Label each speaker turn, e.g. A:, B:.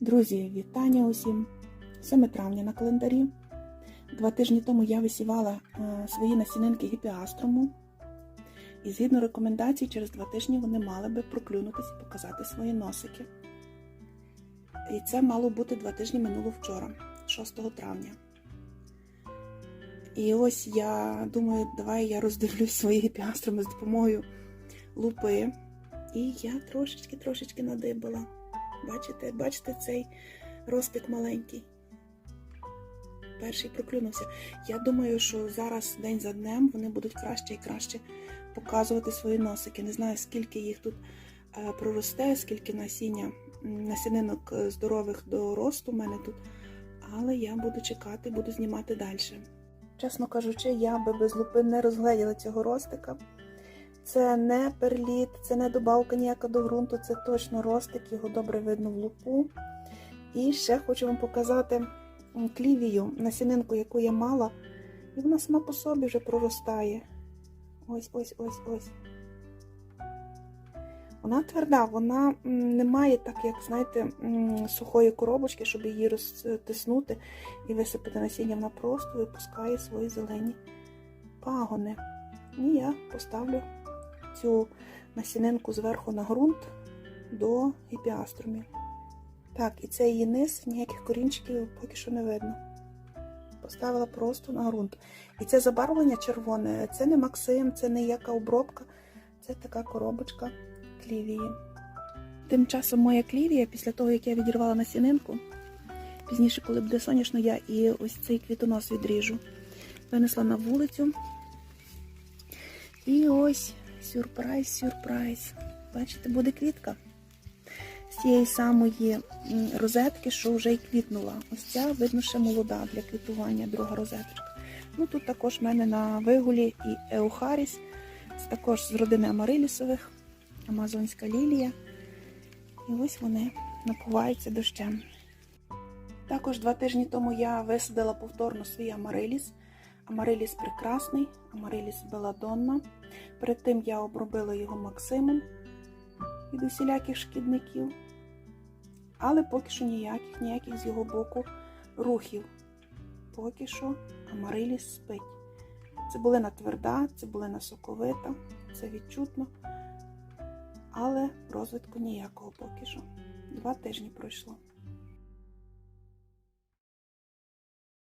A: Друзі, вітання усім! 7 травня на календарі. Два тижні тому я висівала е, свої насінинки гіпіастрому. І згідно рекомендацій, через два тижні вони мали би проклюнутися і показати свої носики. І це мало бути два тижні минуло вчора, 6 травня. І ось я думаю, давай я роздивлюсь свої гіпіастроми з допомогою лупи. І я трошечки-трошечки надибала. Бачите, бачите цей розпік маленький. Перший проклюнувся. Я думаю, що зараз день за днем вони будуть краще і краще показувати свої носики. Не знаю, скільки їх тут е, проросте, скільки насіння, насінинок е, здорових до росту в мене тут. Але я буду чекати, буду знімати далі. Чесно кажучи, я би без лупи не розгледіла цього ростика. Це не перліт, це не добавка ніяка до ґрунту, це точно ростик, його добре видно в лупу. І ще хочу вам показати клівію, насінинку, яку я мала, і вона сама по собі вже проростає. Ось, ось, ось, ось. Вона тверда, вона не має так, як, знаєте, сухої коробочки, щоб її розтиснути і висипати насіння. Вона просто випускає свої зелені пагони. І я поставлю цю насінинку зверху на ґрунт до гіпіаструмів. Так, і це її низ, ніяких корінчиків поки що не видно. Поставила просто на ґрунт. І це забарвлення червоне, це не Максим, це не яка обробка, це така коробочка клівії. Тим часом моя клівія, після того, як я відірвала насінинку, пізніше, коли буде сонячно, я і ось цей квітонос відріжу. Винесла на вулицю. І ось сюрприз, сюрприз. Бачите, буде квітка. З цієї самої розетки, що вже й квітнула. Ось ця, видно, ще молода для квітування, друга розеточка. Ну тут також в мене на вигулі і Еухаріс, також з родини Амарилісових, Амазонська лілія. І ось вони напуваються дощем. Також два тижні тому я висадила повторно свій Амариліс. Амариліс прекрасний, Амариліс Беладонна. Перед тим я обробила його Максимом від усіляких шкідників. Але поки що ніяких, ніяких з його боку рухів. Поки що Амариліс спить. Цибулина тверда, цибулина соковита, це відчутно. Але розвитку ніякого поки що. Два тижні пройшло.